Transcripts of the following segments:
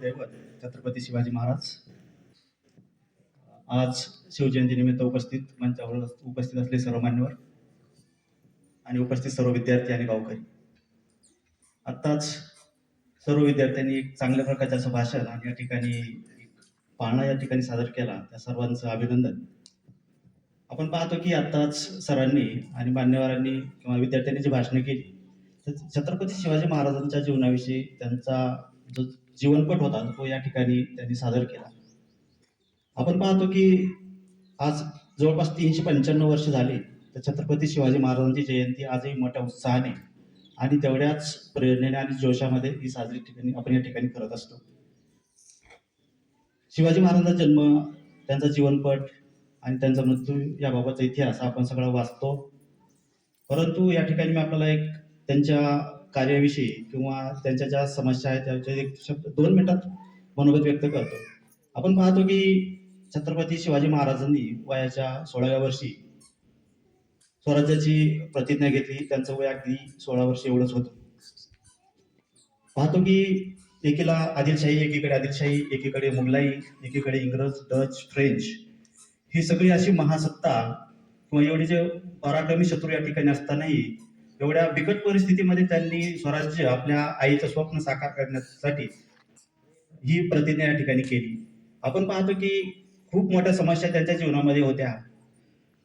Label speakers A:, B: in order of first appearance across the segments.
A: दैवत छत्रपती शिवाजी महाराज. आज शिवजयंतीनिमित्त उपस्थित मंचावर उपस्थित असले सर्व मान्यवर आणि उपस्थित सर्व विद्यार्थी आणि गावकरी. आत्ताच सर्व विद्यार्थ्यांनी एक चांगल्या प्रकारचं असं भाषण आणि या ठिकाणी एक पाळणा या ठिकाणी सादर केला. त्या सर्वांचं अभिनंदन. आपण पाहतो की आत्ताच सरांनी आणि मान्यवरांनी किंवा विद्यार्थ्यांनी जी भाषणं केली तर छत्रपती शिवाजी महाराजांच्या जीवनाविषयी त्यांचा जो जीवनपट होता तो या ठिकाणी त्यांनी सादर केला. आपण पाहतो की आज जवळपास तीनशे पंच्याण्णव वर्ष झाली तर छत्रपती शिवाजी महाराजांची जयंती आजही मोठ्या उत्साहाने आणि तेवढ्याच प्रेरणेने आणि जोशामध्ये ही साजरी ठिकाणी आपण या ठिकाणी करत असतो. शिवाजी महाराजांचा जन्म त्यांचा जीवनपट आणि त्यांचा मृत्यू याबाबतचा इतिहास आपण सगळा वाचतो. परंतु या ठिकाणी मी आपल्याला एक त्यांच्या कार्याविषयी किंवा त्यांच्या ज्या समस्या आहेत त्याच्या एक शब्द दोन मिनिटात मनोगत व्यक्त करतो. आपण पाहतो की छत्रपती शिवाजी महाराजांनी वयाच्या सोळाव्या वर्षी स्वराज्याची प्रतिज्ञा घेतली. त्यांचं वय अगदी सोळा वर्ष एवढंच होतं. पाहतो की एकीला आदिलशाही एकीकडे आदिलशाही एकीकडे मुघलाई एकीकडे इंग्रज डच फ्रेंच ही सगळी अशी महासत्ता किंवा एवढे जे पराक्रमी शत्रू या ठिकाणी असतानाही एवढ्या बिकट परिस्थितीमध्ये त्यांनी स्वराज्य आपल्या आईचं स्वप्न साकार करण्यासाठी ही प्रतिज्ञा या ठिकाणी केली. आपण पाहतो की खूप मोठ्या समस्या त्यांच्या जीवनामध्ये होत्या.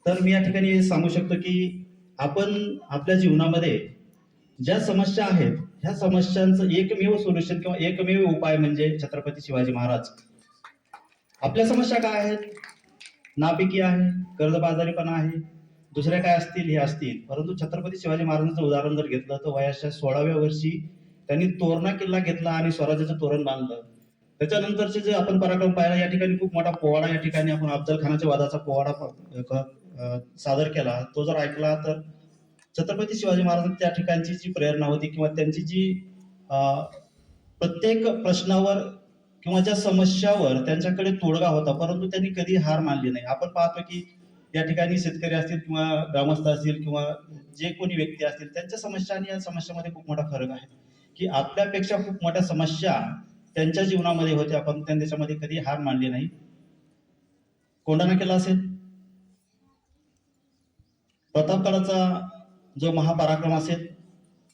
A: तर मी या ठिकाणी हे सांगू शकतो की आपण आपल्या जीवनामध्ये ज्या समस्या आहेत ह्या समस्यांचं एकमेव सोल्युशन किंवा एकमेव उपाय म्हणजे छत्रपती शिवाजी महाराज. आपल्या समस्या काय आहेत? नापिकी आहे कर्जबाजारीपणा आहे दुसऱ्या काय असतील हे असतील. परंतु छत्रपती शिवाजी महाराजांचं उदाहरण जर घेतलं तर वयाच्या सोळाव्या वर्षी त्यांनी तोरणा किल्ला घेतला आणि स्वराज्याचं तोरण बांधलं. त्याच्यानंतरचे जे आपण पराक्रम पाहिला या ठिकाणी खूप मोठा पोवाडा या ठिकाणी आपण अफजल खानाच्या वादाचा पोवाडा सादर केला. तो जर ऐकला तर छत्रपती शिवाजी महाराज त्या ठिकाणची जी प्रेरणा होती किंवा त्यांची जी प्रत्येक प्रश्नावर किंवा ज्या समस्यावर त्यांच्याकडे तोडगा होता परंतु त्यांनी कधी हार मानली नाही. आपण पाहतो की या ठिकाणी शेतकरी असतील किंवा ग्रामस्थ असतील किंवा जे कोणी व्यक्ती असतील त्यांच्या समस्या आणि या समस्यामध्ये खूप मोठा फरक आहे. की आपल्यापेक्षा खूप मोठ्या समस्या त्यांच्या जीवनामध्ये होत्या पण त्यांनी त्याच्यामध्ये कधी हार मानली नाही. कोंढाणा केला असेल? प्रतापगडाचा जो महापराक्रम असेल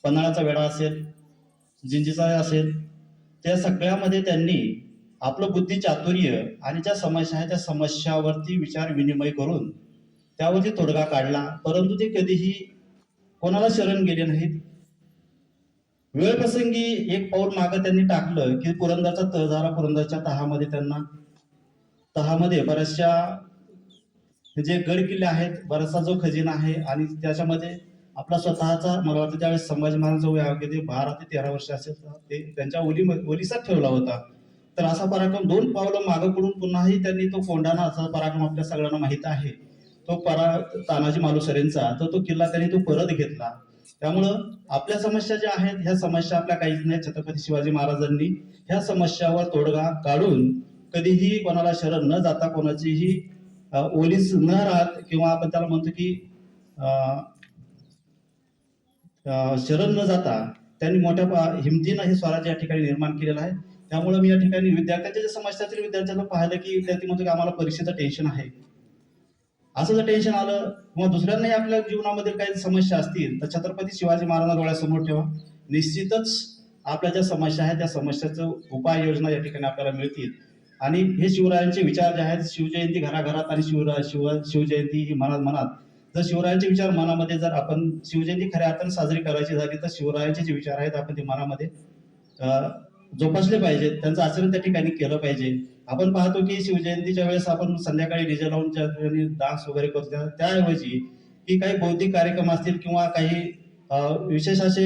A: पन्हाळ्याचा वेढा असेल जिंजीचा असेल त्या सगळ्यामध्ये त्यांनी आपलं बुद्धी चातुर्य आणि ज्या समस्या आहेत त्या समस्यावरती विचार विनिमय करून त्यावरती तोडगा काढला परंतु ते कधीही कोणाला शरण गेले नाहीत. वेळ प्रसंगी एक पाऊल मागं त्यांनी टाकलं की पुरंदरचा तह पुरंदरच्या तहामध्ये त्यांना तहामध्ये बऱ्याचशा जे गड किल्ले आहेत बराचसा जो खजिना आहे आणि त्याच्यामध्ये आपला स्वतःचा मला वाटतं त्यावेळेस संभाजी महाराजांचं वय बारा ते तेरा वर्ष असेल तर ते त्यांच्या ओली ओलिसात ठेवला होता. तर असा पराक्रम दोन पावलं मागं पडून पुन्हाही त्यांनी तो कोंढाणा असा पराक्रम आपल्या सगळ्यांना माहीत आहे. तो परा तानाजी मालुसरेंचा तर तो किल्ला त्यांनी तो परत घेतला. त्यामुळं आपल्या समस्या ज्या आहेत ह्या समस्या आपल्या काहीच नाही छत्रपती शिवाजी महाराजांनी ह्या समस्यावर तोडगा काढून कधीही कोणाला शरण न जाता कोणाचीही ओलीस न राहत किंवा आपण त्याला म्हणतो की शरण न जाता त्यांनी मोठ्या पा- हिमतीनं हे स्वराज्य या ठिकाणी निर्माण केलेलं आहे. त्यामुळे मी या ठिकाणी विद्यार्थ्यांच्या ज्या समस्या असतील विद्यार्थ्यांना पाहिलं की विद्यार्थी म्हणतो की आम्हाला परीक्षेचं टेन्शन आहे. असं जर टेन्शन आलं किंवा दुसऱ्यांनाही आपल्या जीवनामध्ये काही समस्या असतील तर छत्रपती शिवाजी महाराजांना डोळ्यासमोर ठेवा. निश्चितच आपल्या ज्या समस्या आहेत त्या समस्याचं उपाययोजना या ठिकाणी आपल्याला मिळतील. आणि हे शिवरायांचे विचार जे आहेत शिवजयंती घराघरात आणि शिवरा शिव शिवजयंती ही मनात मनात. जर शिवरायांचे विचार मनामध्ये जर आपण शिवजयंती खऱ्या अर्थाने साजरी करायची झाली तर शिवरायांचे जे विचार आहेत आपण ते मनामध्ये जोपासले पाहिजेत. त्यांचं आचरण त्या ठिकाणी केलं पाहिजे. आपण पाहतो की शिवजयंतीच्या वेळेस आपण संध्याकाळी डीजे लावून डान्स वगैरे करतो. त्याऐवजी की काही बौद्धिक कार्यक्रम असतील किंवा काही विशेष असे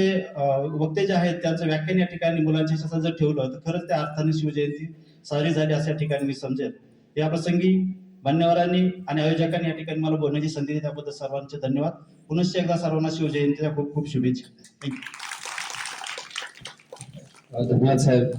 A: वक्ते जे आहेत त्यांचं व्याख्यान या ठिकाणी मुलांच्या शासन जर ठेवलं तर खरंच त्या अर्थाने शिवजयंती साजरी झाली असं या ठिकाणी मी समजेल. या प्रसंगी मान्यवरांनी आणि आयोजकांनी या ठिकाणी मला बोलण्याची संधी दिली. त्याबद्दल सर्वांचे धन्यवाद. पुनश्च एकदा सर्वांना शिवजयंतीच्या खूप खूप शुभेच्छा.
B: धन्यवाद साहेब.